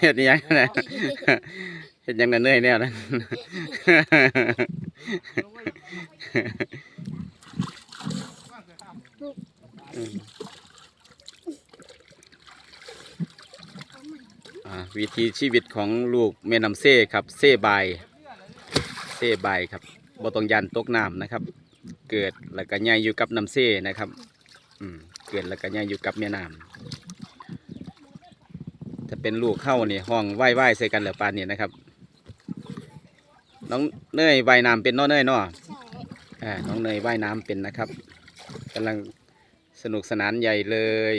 เฮ็ดอิหยังนะเฮ็ดหยังน่ะเหนื่อยแนวนั้นอืมอ่าวิถีชีวิตของลูกแม่น้ำเซ่ครับ เซ่บายเซ่บายครับบ่ต้องยันตกน้ำนะครับ เกิดแล้วก็ใหญ่อยู่กับน้ำเซ่นะครับ อืมเกิดแล้วก็ใหญ่อยู่กับแม่น้ำถ้า เป็นลูกเข้านี่ห้องไหว้ไหว้ใส่กันเหลือปานนี่นะครับ น้องเนยว่ายน้ำเป็นเน้อเนยเนาะใช่อ่าน้องเนยว่ายน้ำเป็นนะครับกำลังสนุกสนานใหญ่เลย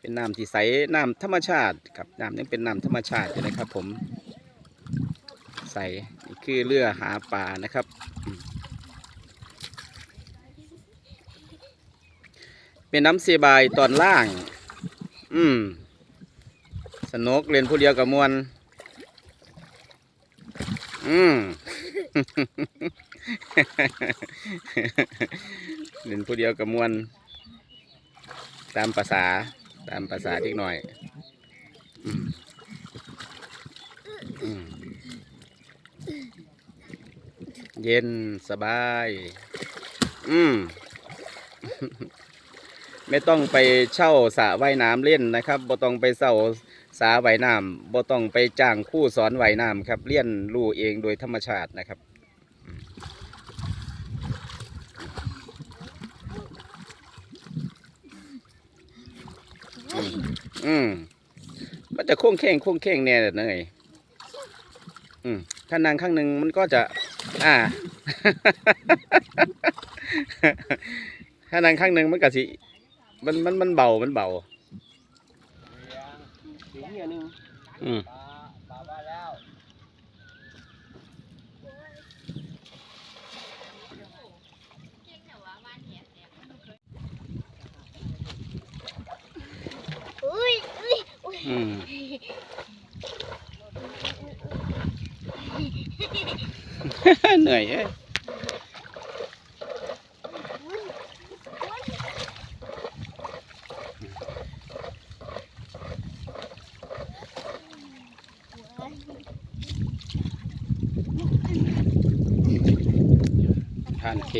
เป็นน้ำที่ใสน้ำธรรมชาติครับน้ำยังเป็นน้ำธรรมชาติอยู่นะครับ ผม ใสนี่คือเรือหาปลานะครับอืมเป็นน้ำเซบายตอนล่าง อืม สนุกเรียนผู้เดียวกับมวลอืมเล่นผู้เดียวกับมวลตามภาษาตามภาษาเล็กหน่อยอืมอืมเย็นสบาย อืม ไม่ต้องไปเช่าสระว่ายน้ำเล่นนะครับบ่ต้องไปเช่า สระว่ายน้ำบ่ต้องไปจ้างคู่สอนว่ายน้ำครับเลี้ยนรู้เองโดยธรรมชาตินะครับอืมมันจะโค้งแข้งโค้งแข้งแน่เลยเนยอืมถ้านางข้างหนึ่งมันก็จะ อ่า ถ้านางข้างหนึ่งมันก็สิ มันมันมันเบา มันเบา ถึงเนี่ยหนึง อืมปลาปลาบ้าแล้วอุ้ยอุ้ยอุ้ยอืมเหนื่อยเอ้ย ผ่านเท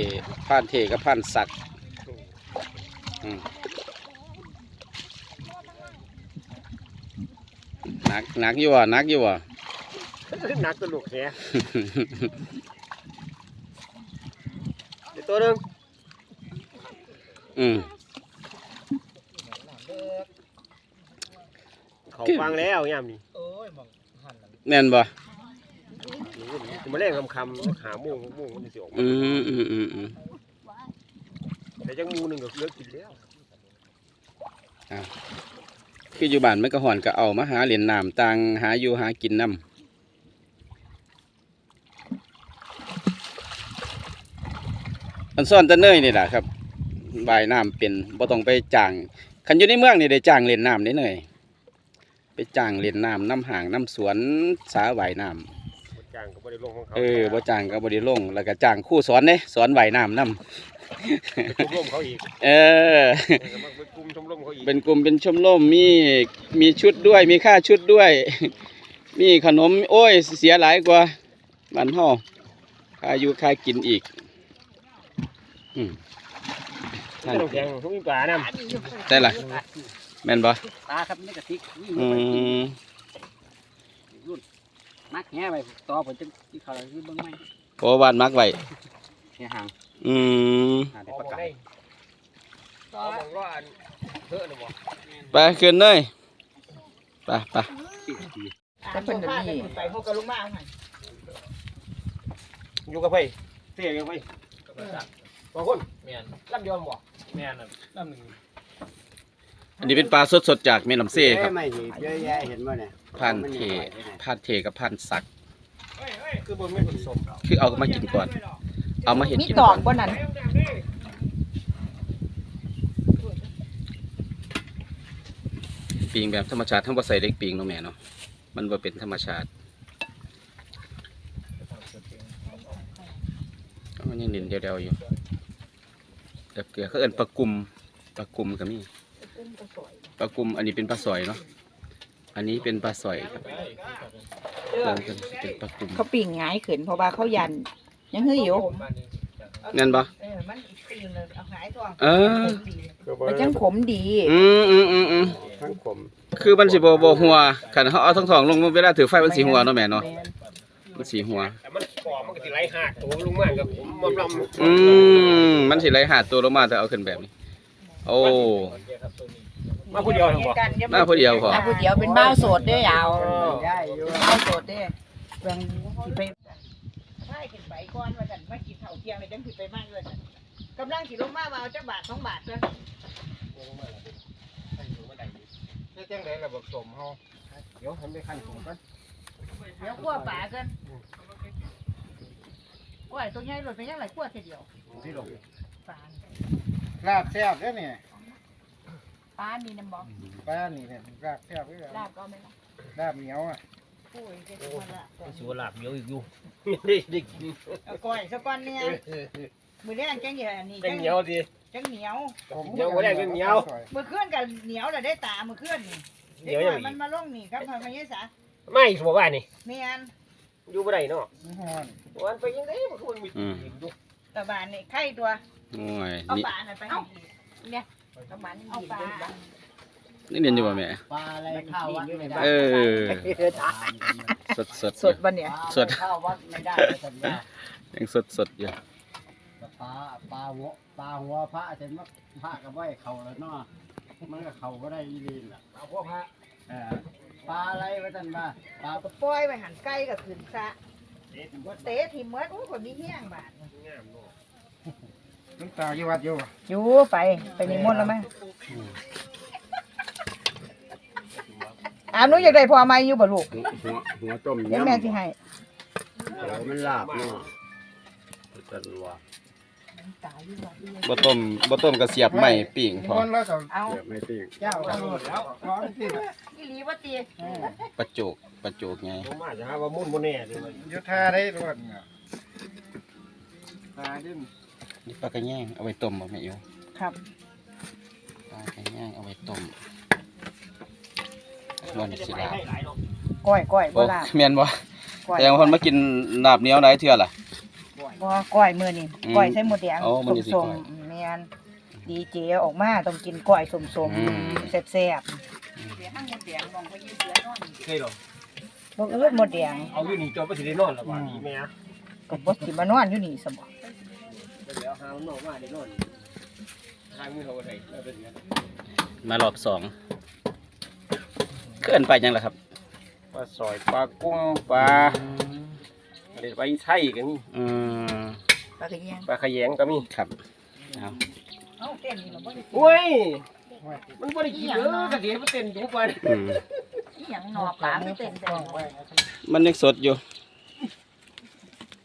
ผ่านเทกับผ่านสักอืมหนักหนักอยู่อะหนักอยู่อะหนักตลกแฮะเดี๋ยวตัวหนึงอืมเขาฟังแล้วยามนี้แน่นบ่จะ มาเล่นคำคำๆหาโม่งโม่งมันจะออกมาอืมอืมอืมอืมแต่จังหมูหนึ่งก็เลิกกินแล้วคืออยู่บ้านมันก็ห่อนก็เอามาหาเหรียญน้ำต่างหาอยู่หากินน้ำมันซ่อนแตะเนยนี่แหละครับบายน้ำเป็นบ่ต้องไปจ้างคันอยู่ในเมืองนี่ได้จ้างเหรียญน้ำได้เนยไปจ้างเหรียญน้ำน้ำห่างน้ำสวนสาว่ายน้ำจ้างก็ไม่ได้ลงของเขาเออบ่จ้างก็บ่ได้ลงแล้วก็จ้างครู่สอนเด้สอนว่ายน้ำนํไปชมรมเขาอีกเออ เออมันเป็นกลุ่มชมรมเขาอีกเป็นกลุ่มเป็นชมรมมีมีชุดด้วย มีค่าชุดด้วย มีขนมโอ้ยเสียหลายกว่าบ้านเฮาค่าอยู่ค่ากินอีกอืมนั่น ไม่ต้องแข่งเขามีปลาน้ได้ล่ะ แม่นบ่ ปลาครับนี่กะทินี่อืมรุ่น มักแง่ไปต่อผมจะที่เขาเลยคือเบิ้งไม่โอ้บ้านมักไว้แง่ห่างอืมหาำได้ประกาศเอบอกว่าอันเถอะนะบ่ไปขึ้นเลยไปไปแต่เป็นแบบนี้ไปพวกกระลุมาเอาไงอยู่กับไปเสียกับไปบางคนแม่นลำยอมบ่แม่นน่ะลำหนึ่ง อันนี้เป็นปลาสดๆจากแม่น้ำเซ่ครับ ไม่เห็นเยอะแยะเห็นบ่เนี่ยผ่านเทผ่านเทกับผ่านสัก คือบนไม่ผสมคือเอามากินก่อน เอามาเห็ดมีกินตก่ออกนบ่นั้นปิงแบบธรรมชาติทั้งบ่ใส่เล็กปิงเนาะแม่เนาะ มันบ่เป็นธรรมชาติก็มันยังนินเดียวๆอยู่แบบเกลือเขาเอิ้นปลากุมปลากุมก็มีเป็นกระสอยลากุมอันนี้เป็นปลาสอยเนาะอันนี้เป็นปลาสอยครับเริ่มกันเป็นปลากุมเขาปิ่งหงายขึ้นเพราะว่าเขายัน ยังหื้ออยู่งั้นปะเออมันอีกปิ่งเลยเอาหงายตัวเออมันจังขมดีอืมอืมอืมอืมทั้งขมคือมันสิบ่บ่หัวคันเขาเอาทั้งสองลงเวลาถือไฟมันสีหัวเนาะแม่เนาะมันสีหัวแต่มันปอกมันก็สิไหลหักตัวลุงมากกับผมมอมลำอืมมันสิไหลหาดตัวลงมาแต่เอาขึ้นแบบนี้ โอ้ มาผู้เดียวทั้งบ่หน้าพอเดียวพอเอาผู้เดียวเป็นบ้าวโสดเด้อยาวบ้าวโสดเด้เบิ่งสิไปใช่ขึ้นไปก่อนว่าซั่นมากินข้าวเที่ยงเลยจังสิไปมากเลยซั่นกำลังสิลงมาว่าเอาจักบาท2บาทเด้อเฮ็ดจังได๋ระบบสมเฮาเดี๋ยวทำได้ขั้นสูงก่อนเดี๋ยวคั่วปลากันโอ้ยตัวใหญ่รถไปยังไรคั่วเทีเดียวที่ลงปลาลาบแซ่บเด้อเนี่ย ปลามีน้ำบ่ปลานี่เนี่ยลาบแซ่บเด้อลาบก็ไม่ละลาบเหนียวอะโอ้ยเจ็ดวันละสิว่าลาบเดียวอีกอยู่ได้ได้กินเอาก้อยสักก้อนเนี่ยมือแรกจังเหนียวอันนี้เป็นเหนียวสิจังเหนียวเหนียวบ่ได้เป็นเหนียวมือเคลื่อนกับเหนียวเลยได้ตามือเคลื่อนนี่เหนียวอย่างมันี้นมาลงนี่ครับมันไม่ใช่สาไม่สมว่านี่เมียนอยู่บ่ได้เนาะนี่ฮอนวันไปยังไงมันคือมันมีอยู่ตะบานนี่ไข่ตัวโอ้ยเอานี่ปลาน่ะไปให้เนี่ย ตะบานเอาปลานี่เรียนอยู่ป่ะแม่ ปลาอะไรข้าววัดไม่ได้เออ สดสดสดวันเนี่ยสดข้าววัดไม่ได้สัญญายังสดสดอยู่ปลาปลาหัวปลาหัวพระเห็นว่าพระกับไว้เข่าแล้วเนาะมันก็เข่าก็ได้อีลีนล่ะเอาพวกพระเออปลาอะไรวะท่านว่าปลาก็ปล่อยไปหันไก่กับขืนซะเตะทีมเมื่อโอ้คนมีเฮี้ยงบาทงามเนาะ น้ำตาอยู่วัดอยู่อยู่ไปไปนิมนต์แล้วมั้งอามหนุอยากได้พอไหมาอยู่บ่ลูกหัวหัวต้มเดี๋ยวแม่ที่ให้เรามันลาบเนาะจันว่าบ่ต้มบ่ต้มกระเสียบใหม่ปิ่งพอคนแล้วก็เอาเดี๋ยวไม่ติ้งเจ้าก็หมดแล้วพร้อมที่อีหลีว่าตีประจุกประจุกไงผมอาจจะหาว่ามุ่นบ่แน่เลยยุทธาได้รวดเนี่ยปลาดิ้น นี่ปลากระแยงเอาไว้ต้มบ่แม่อยู่ครับปลากระแยงเอาไว้ต้มนอนสิลาบก้อยก้อยโอ้บ่ลาบแม่นบ่ก้อยแต่บางคนมากินลาบเหนียวหลายเทื่อล่ะ บ่ก้อยมื้อนี้อืมก้อยใส่หมูแดงโอ้มื้อนี้สิส้มก้อยๆแม่นดีเจออกมาต้องกินก้อยส้มอืม ๆแซ่บๆเดี๋ยวห้างหมดแดงมองไปยืนเสือนอนใช่หรอบ่อืดหมดแดงเอาอยู่นี่จอบ่สิได้นอนแล้วว่าดีแม่ก็บ่สิมานอนอยู่นี่ซะบ่ เดี๋ยวหามันออกมาได้นอนทางมือเขาบ่ได้แล้วเป็นอย่างนั้นมารอบสองเกินไปยังล่ะครับปลาซอยปลากุ้งปลาอะไรปลาอีไทยก็มีอืมปลากระเยียงปลาขยงก็มีครับเอาเอ้าเต้นนี่มันบ่ได้โอ้ยมันบ่ได้กินเด้อกระเดียมันเต้นอยู่ไปอืมอีหยังหนอปลาไม่เต้นแต่มันยังสดอยู่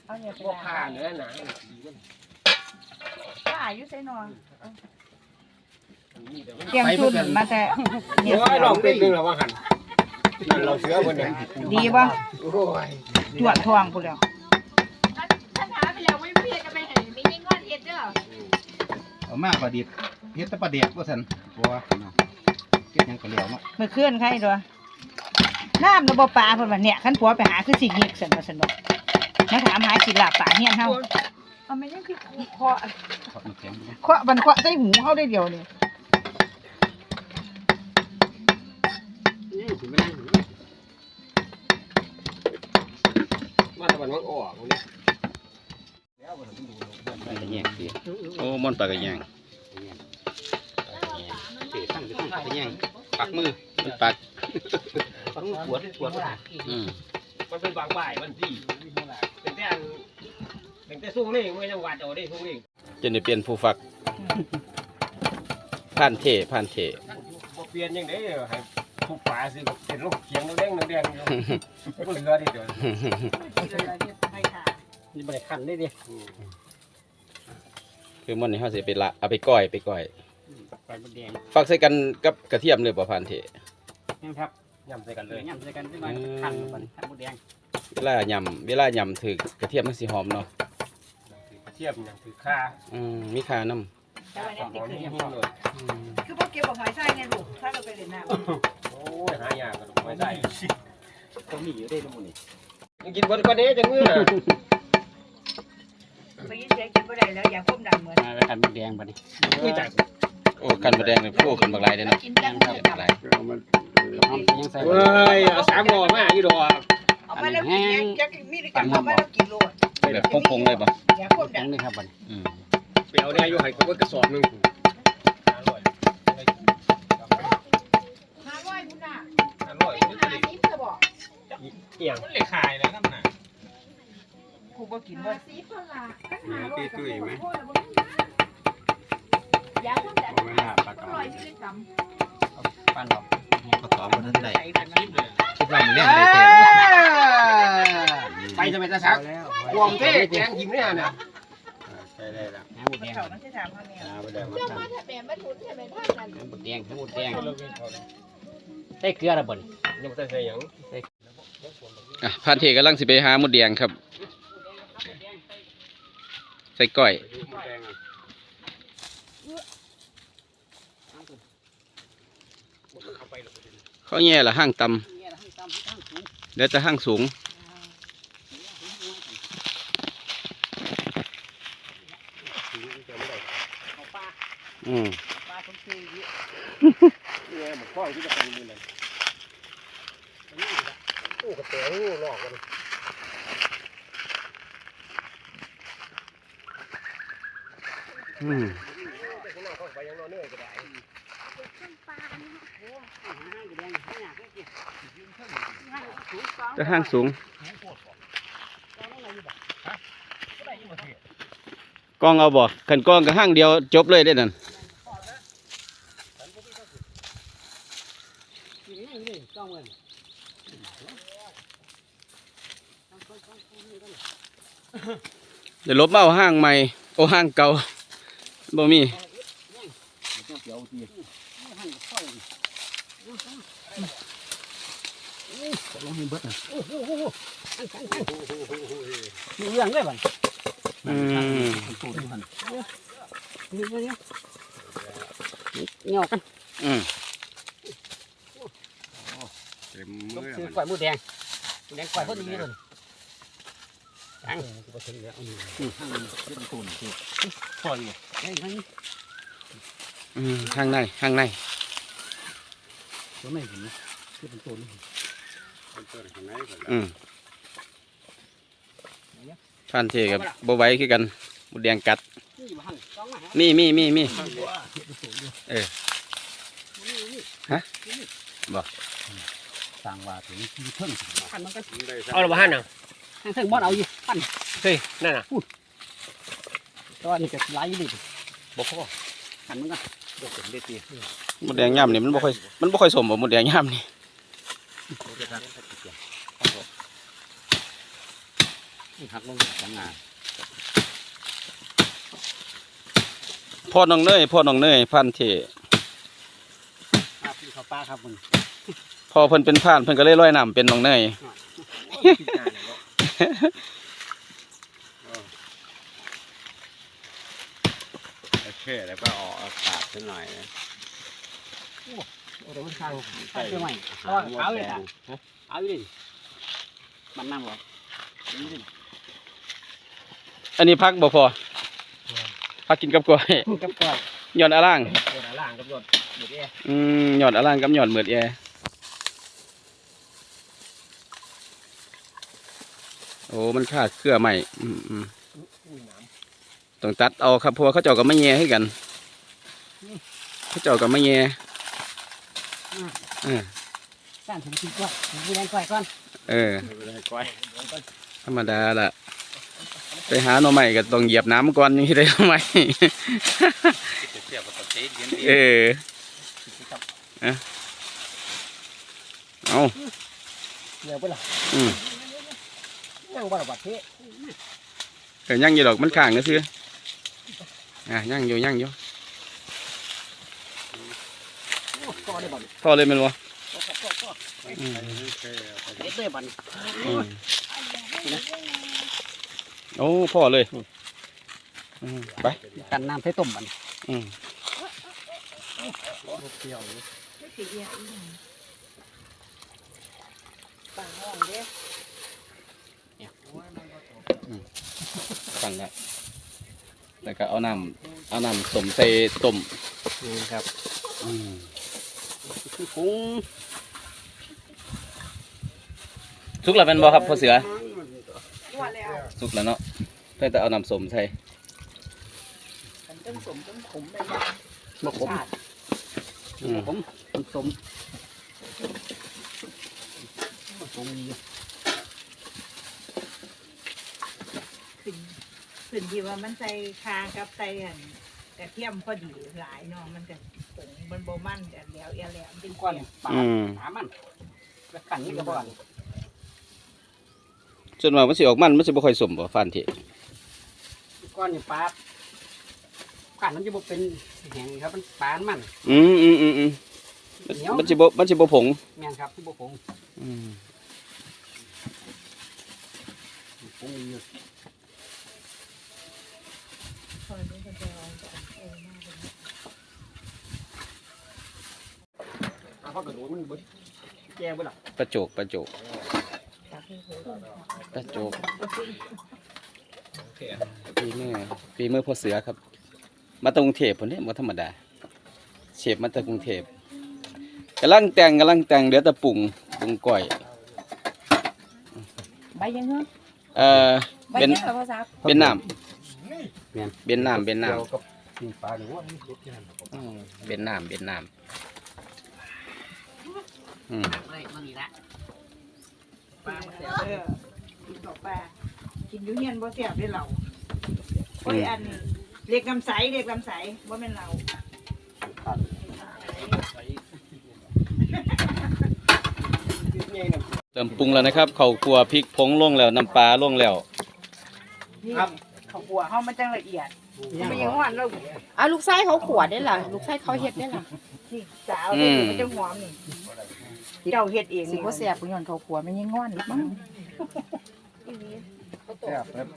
เอาเนี่ยพวกผ้าเนื้อหนาปลาอยู่ไสนอนเกียงชุนมาแต่เนี่ยโอ้ยลองเป็นหนึงแล้วว่าหันนั่นเราเสือคนนึงดีบ่โอ้ยจวดทวงพุ่นแล้วถ้าถามไปแล้วไม่เพียจะไปไหนไม่ยิ่งงอนเอ็ดเด้อเอามาประดิษฐ์เฮ็ดแต่ประเดี๋ยวว่าท่านบัวเก็บยังก็เหลียวเนาะมื้อคืนใครตัวน้ำน่ะบ่ปลาเพิ่นว่าเนี่ยคันผัวไปหาคือสิหิกซั่นว่าซั่นบ่มาถามหากินลาบปลาเฮียนเฮาเอาแม่ยังคือเคาะขอดน้ำแข็งนะเคาะบันเคาะใส่หูเฮาได้เดียวนี่มาตะวันมันออกนี่ปลากระแยงสิโอ้ม่อนปลากระแยงเตะตั้งตั้งไปยังปักมือมันปักต้องปวดปวดอืมมันเป็นบางบ่ายมันที่เป็นแต่อันเป็นแต่สู้เล่งไม่ยังวัดเอาได้สู้เล่ง จนได้เปลี่ยนผู้ฝักผ่านเทผ่านเทบ่เปลี่ยนยังไงให้ทุกฝาสิเป็นลูกเขียงแดงแดงอยู่บ่เหลือดิเดี๋ยวนี่บริคันได้ดิคือมันนี่เฮาสิไปละเอาไปก้อยไปก้อยไปบดแดงฝักใส่กันกับกระเทียมเลยบ่ผ่านเทนี่ครับยำใส่กันเลเลยยย่ำใส่กันที่มันคันมันคันบดแดงเวลายำเวลายำถือกระเทียมมันสิหอมเนาะ เทียบอย่างคือค่าอืมมีค่าน้แต่ว่าเนี่ยติดหอมขึ้นหิ้งๆเลยคือพวกเก็บของหอยไส้เนี่ยลูกถ้าเราไปเล่นน้ำโอ้ยหายากกันไม่ได้ต้องมีอยู่ได้ทั้งหมดนี่ยังกินบนกว่านี้จังมื้อน่ะไปยินเสียงกินบ่ได้แล้วอยากพุ่มดังเหมือนมาไปกันแดงบัดนี้อุ้ยตายโอ้กันมาแดงเลยโอ้กันบักลายเด้อเนาะกินจังเจ็บบักลายเอามันหอมยังใส่เว้ยเอาสามหน่อมาอีดอกเอามาแล้วกินเนี่ยจักมีด้วยกันเอามาแล้วกินโลด แบบพงๆเลยป่ะอยากพุ่มดัดังงเลยครับบัดนี้อืมไปเอาได้อยู่ให้เขาเบิดกระสอบหนึงห้าร้อยคุณน่ะอร่อยเป็นหาซิปจะบอกเอียงมันเลยขายแล้วน้ำหนักกูบ่กินหาบ่ซิปเพิ่นละกันหาร้อยกับคนโคตรบ่อยากพุ่มดังอร่อยชีวิตจำปั้นดอกก็ตอบบ่ทันได้ใส่กันนะคิดว่ามันแน่นได้แท้ไปจะไปตะซักแล้วก วงเท่แกงหิมเนี่ยน่ะใช่ได้แล้วแหนมหมดมันแดงเข้ามันสิถามเขาเนี่ยเอาไปได้มาเจ้าทมาถ้าแม่มาทุนใช่ไหมท่านนั้นแหนมหมดแดงแหนมหมดแดงคนละเวียนเขาเลยใส่เกลือละบัดนี้ยังบ่ได้ใส่หยังอะพันเทกำลังสิไปหาหมดแดงครับ ใส่ก้อยเขาแย่ละห้างต่ำเดี๋ยวจะห้างสูง อืมปลาคนซื้อเยอะนี่ยหมกข้อยที่จะเป็นนี่เลยโอ้กระเตงหลอกกันอืมจะห้างสูง กล้องเอาบ่ขันกล้องก็ห้างเดียวจบเลยได้นั่น เดี๋ยวลบมาเอาห้างใหม่โอ้ห้างเก่าบ่มีมีเรื่องด้วยบัดอืมตูดอยู่หั่นนี่นี่นี่เงากันอืมเต็มต้มืองอซื้อมันกล้วยหมูแดงหมูแดงกล้วยพอดีเลย ตังก็ถึงแล้วนี่ข้างนี้เป็นตูนสิพออยู่เฮ้ยข้างนี้อืมข้างในข้างในตัวไม่เห็นคือเป็นตูนเป็นต้นข้างในก่อนอืมพันเทกับบ่ไหว้คือกันหมดแดงกัดนี่อยู่หั่นต้องมาหามีมีมีมีสั่งว่าถึงที่เพิ่งขันมันก็ได้เอาละบ้านน่ะ ทั้งเทิงบอลเอาอยู่ปั้นเฮ้ยนั่นน่ะแตัวานี่ก็ไล่ดิบ่พอขันมันก็บ่เป็นเด็ดดีมดแดงย่ำนี่มันบ่ค่อยมันบ่ค่อยสมบ่มดแดงย่ำนี่หักลงสองานพ่อน้องเนยพ่อน้องเนยพันเทครับพี่เขาป้าครับมึงพอเพิ่นเป็นผ่านเพิ่นก็เลยลอยน้ำเป็นน้องเนย โอเคแล้วก็ออกอากาศสักหน่อยนะโอ้เดี๋ยวมันข้างใส่ใหม่เอาเอาเลยค่ะเอาอยู่ดิมันน้ำหรออันนี้พักบ่พอพักกินกับกล้วยกับก้อยหยอดอะล่างเดี๋ยวล่างกับหย่อดเดี๋ยวนี้อืมหยอดอะล่างกับหย่อดเหมือดแอ โอ้มันขาดเครือใหม่อืมอืมต้องตัดเอาครับเพราะว่าเขาเจ้าก็ไม่แย่ให้กันเขาเจ้าก็ไม่แย่เออก้านถึงกินก้อยถึงกินแดงก้อยก่อนเออไม่ได้ก้อยธรรมดาล่ะ ไปหาหน่อใหม่ก็ต้องเหยียบน้ำก่อนยังสิได้หน่อใหม่เออเอาเอาเดี๋ยวไปละอืม ยังบ่ละบัดเทเออยังอยู่ดอกมันข้างก็ซื้ออะยังอยู่ยังอยู่ก้อได้บัดพอเลยแมันวะก้อก้อก้ออืมเด็ดเลยบัดอืมโอ้พ่อเลยอืมไปกันน้ำใส่ต้มบัดอืมเปรี้ยวอยู่ไม่สิเอียอีหยังปากห้องเด้ ฟังแล้ว แล้วก็เอาน้ำเอาน้ำสมใส่ต้มนี่ครับอืมปรุงสุกแล้วเป็นบ่ครับพ่อเสือนวดแล้วสุกแล้วเนาะเพื่อจะเอาน้ำสมใส่มันต้องสมต้องขมเลยนะบะขมชาติอืมผมผมสมผมมี ขึ้น ขึ้นที่ว่ามันใส่คากับใส่อันกระเทียมพอดีหลายเนาะมันจะผงมันบ่มันแต่แล้วเอียแล้วมันเป็นก้อนเสียงปลาอืมปลามันแล้วกันนี่ก็บ่อนส่วนมากมันสิออกมันมันสิบ่ค่อยสมบ่ฟันที่ก้อนนี่ปลากันมันจะบ่เป็นแห้งครับมันปลามันอืมอืมอืมอืมมันเหนียวมันสิบ่มันสิบ่ผงแม่นครับที่บ่ผงอืมผงมีอยู่ คนนี้มันจะเอาจากเออมาเป็นปลาเขากระโดดมันเบิดแก่เบิดล่ะประโจกประโจกตักให้เขาประโจกปีมือปีมือพ่อเสือครับ มาตรงกรุงเทพพุ่นนี่บ่ธรรมดาเชฟมาจากกรุงเทพกำลังแต่งกำลังแต่งเดี๋ยวแต่ปรุงปรุงก้อยใบยังเงาะเอ่อใบเป็นยังเหรอพ่อซับเป็นน้ำ แม่นเป็นน้ำเป็นน้เกี่ยวกับปีปลาหรือว่ามันเด็ดที่นั่นำอืมเป็นน้ำเป็นน้ำอืมเลยมันนี่ละปลาเสียเออกินกับปลากินอยู่เฮียนบ่เสียบได้เหล่าโอ้ยอันเล็กลำไสเล็กลำไสบ่แม่นเราเริ่มปรุงแล้วนะครับข้าวคั่วพริกผงลงแล้ว น้ำปลาลงแล้วนี่ข้าว คั่วเฮามันจังละเอียดไม่ยังหวานเราอะลูกไส้เขาขวดได้ล่ะ ลูกไส้เขาเฮ็ดได้ล่ะที่สาวนี่มันจะหอมนี่เจ้าเฮ็ดเองสินี่บ่แซ่บปุญญอนเขาขวดไม่ยังงอนหรอกมั้งแซ่บครับ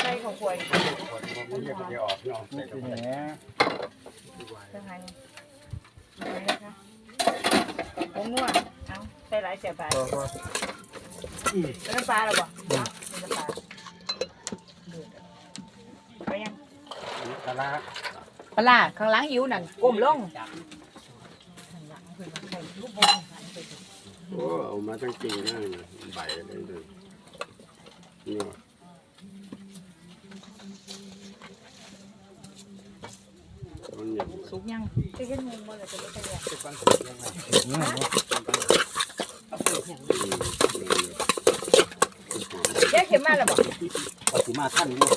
ใส่ข้าวคั่วมันจะไปออกเนาะใส่กับแหมจังไงจังไงนะคะผงนวดเอาใส่หลายเสียบาท แล้วน้ำปลาหรอบ่เอาน้ำปลาดูดไปยังปลาร้าปลาร้าข้างหลังหิวนั่นก้มลงโอ้เอามาตั้งจริงนะใบเลยเลยนี่ว่ะมันอย่างสุกยังจะเห็นมุมบ่ล่ะจะไม่ใช่เนี่ยเจ๊ เข็มมาแล้วบ่เอาสิมาท่านอยู่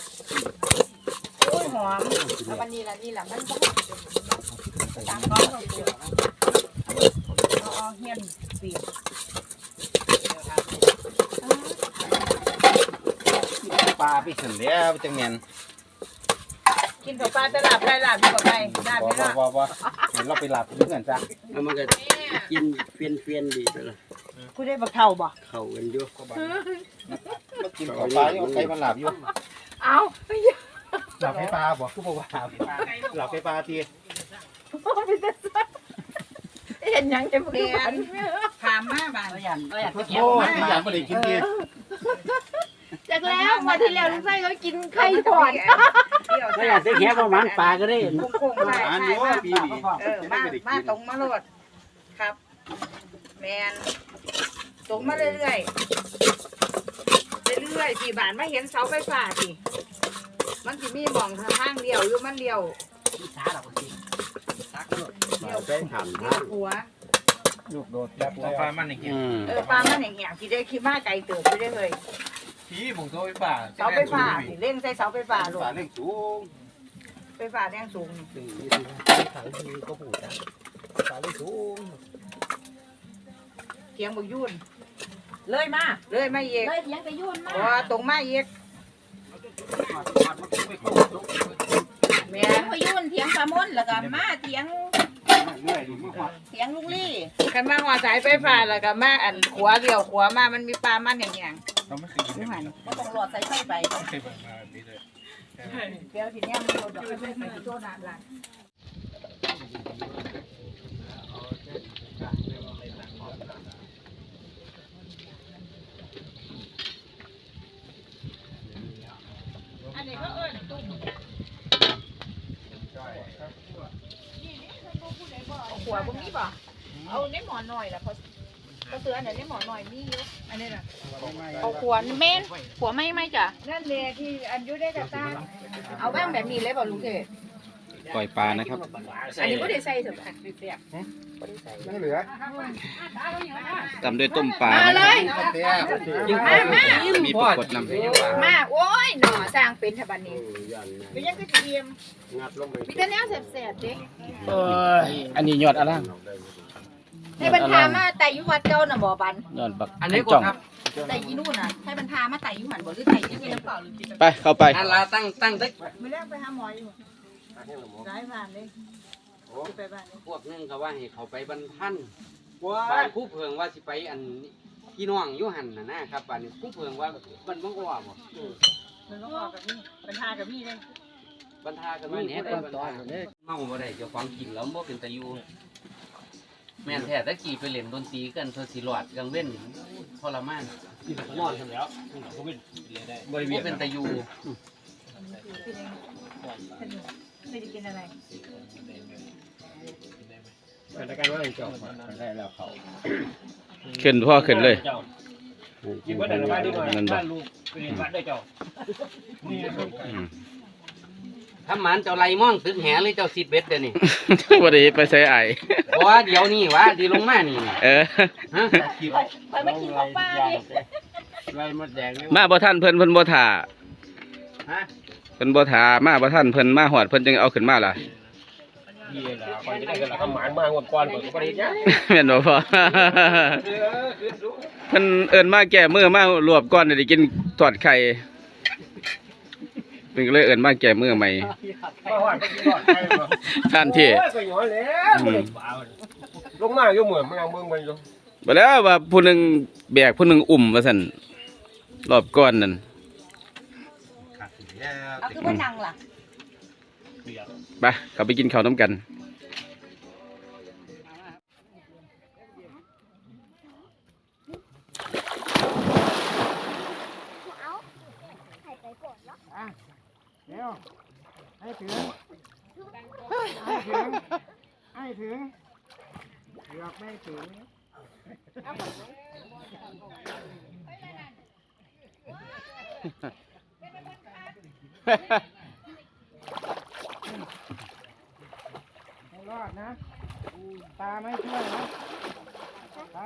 โอ้ยหอมแล้ววันนี้ละนี่ละมันบ่ตามก้อนเขาเจียวเอาเอาเฮียนปีกปลาไปถึงแล้วจังแม่นกินกับปลาตลาดไปลาบอยู่กไปลาบบ่ไม่บ่ลาบบ่บ่เห็นเราไปหลับเพื่อนจ้ะแล้วมันก็กินเฟียนเฟียนดีไปละกูได้บักเท่าบ่เข้ากันเยอยู่มา กินของปลาอยู่ใครมาหลับอยู่เอาหลับให้ปลาบ่คือบ่ว่าหลับให้ปลาทีเห็นหยังจะบ่เรีรู้ยอันนถามมาบ้านเราอยากเราอยากไปเก็บมาอยากบ่ได้กินทีจากแล้วมาที่แล้วลูกไส้เขากินไข่ทอดเราอยากได้แค่ประมาณปลาก็ได้โค้งๆใช่อันใช่นี้มาปีนี้เออมามาตรงมาโลดครับ แมนตรงมาเรื่อยๆ เรื่อยๆสี่บาทมาเห็นเสาไฟฟ้าสิมันสิมีหม่องทางเดียวอยู่มันเดียวสาเราสิสาก็มาใช้หันเดียทาวงหัวลูกโดดแบบปลามันนี่อืมเออปลามันแห้งๆที่ได้ขี้มาไก่เติบไปได้เลยพี่ผมโทรไปป่าเสาไฟฟ้าสิเล่งใส่เสาไฟฟ้าลปลางเล็กสูงไฟฟ้าแรงสูงนี่นี่ถังทีก็พูดจ้ะปลาเล็กสูงเทียงบ่ยุ่น เลยมาเลยมาอีกเลยเถียงไปยุ่นมาพอตรงมาอีกแม่เถียงไปยุ่นเถียงปลามนแล้วก็มาเถียงเมื่อยดูเมื่อวานเถียงลุงลี่คันมาหัวสายไฟฟ้าแล้วก็มาอันขวาเลี้ยวขวามามันมีปลามันแห้งเราไม่เคยๆอยู่หั่นบ่ต้องหลอดใส่ไฟไปเคยมาดีเลยเดี๋ยวทีเนี้ยมันโดนดอกไปไปโดนนานละอันนี้ก็เอิ้นตุ้มเอาขวด บ่มีป่ะเอาในหมอนหน่อยล่ะเพราะก็เสืออันไหนในหมอนหน่อยมีอยู่อันนี้น่ะเอาขวดเม่นขวดไม่ไม่จ้ะนั่นเลยที่อันอยุได้กระตาเอาแบ้งแบบนี้เลยบ่ลุงเทปล่อยปลานะครับ อันนี้ก็ได้ใส่เถอะค่ะเสียบ ยังเหลือตามด้วยต้มปลามานะเลครับยมามามีปรากฏนำมาโอ้ยหน่อสร้างเป็นทบันนี้ยันเป็นยังก็เตรียมงัดลงไปมีแต่แนวแสบๆเด้เอ้ยอันนี้ยอดอะไรให้บรรทามาแต่ยุวัดเก่าน่ะบ่บันยอดบักอันนี้กจ่ดองครับแต่ยีนู่นน่ะให้บรรทามาแต่ยุหันบ่หรือแต่ยี่นี่น้ำเปล่าหรือกินไปเข้าไปอันลาตั้งตั้งตึกไม่แรกไปหาหมออยู่ร้ายผ่านเลย ไปบ้านพวกนึงก็ว่าให้เขาไปบรรทันว้าบ้านผู้เพิงว่าสิไปอันพี่น้องอยู่หันน่ะนะครับบ้านนี้ผู้เพิงว่ามันบ่อ้อบ่มันก็ออกกับนี่บรรทากับนี่เลยบรรทากันมาแหน่ได้บรรทาเมาบ่ได้เจ้าของกินแล้วบ่เป็นตาอยู่แม่นแท้ตะกี้ไปเล่นดนตรีกันเพิ่นสิรอดกลางเว้นทรมานนอนกันแล้วเขาไม่เรียนได้บ่เป็นตาอยู่ไม่ได้กินอะไร แต่การว่าเจ้าได้แล้วเขาขึ้นพ่อขึ้นเลยกินว่าเดินบ้านดีกว่าบ้านลูกไปเรียนบ้านได้เจ้านี่อืมทำหมันเจ้าไรมองตึกแหหรือเจ้าซีดเบ็ดเดี๋ยวนี้บ่ได้ไปใส่ไอเพราะว่าเดี๋ยวนี้วะที่ลงมานี่ เออฮะไปมากินของป้าดิไรมดแดงนี่มาบ่ทันเพิ่นเพิ่นบ่ท่าฮะเพิ่นบ่ท่ามาบ่ทันเพิ่นมาฮอดเพิ่นจึงเอาขึ้นมาล่ะ พี่ล่ะคอยจะได้กันละก็หมานมางวดก่อนก็บ่ได้ยังแม่นบ่พ่อเออคือสุเพิ่นเอิ้นมาแก้มือมารวบก่อนได้กินทอดไข่เพิ่นก็เลยเอิ้นมาแก้มือใหม่มาหอดไปกินหอดไปบ่ท่านที่โอ้ยก็ย้อนแล้วบ่ได้ปลาลงมาอยู่เหมือนมันยังเบิ่งไปอยู่บ่แล้วว่าผู้หนึงแบกผู้หนึงอุ้มว่าซั่นรอบก่อนนั่นเอาคือว่านังล่ะ ไปกลับไปกินข้าวน้ำกันเดี๋ยวให้ถึงให้ถึงให้ถึงเกือบไม่ถึงไม่รอดนะ ตาไม่ช่วยนะไป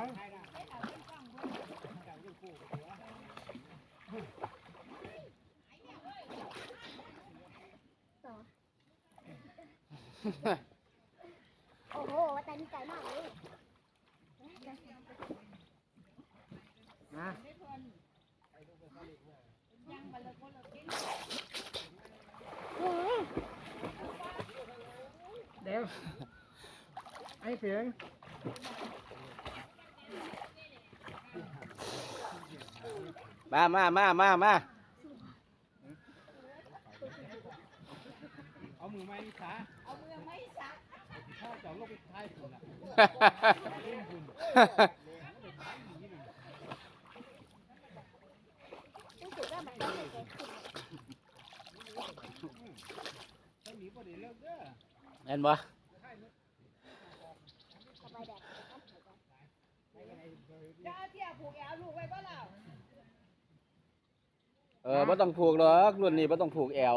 โอ้โหแต่ดีใจมากเลย นะ เดี๋ยวให้ถึงมามามามามาเอามือไม้ขาเอามือไม้ขาถ้าจะลงไปท้ายสุดละ รู้สึกว่ามันไม่เคยเกิดขึ้น เห็นบ่เออบ่ต้องผูกหรอกรุ่นนี้บ่ต้องผูกแอว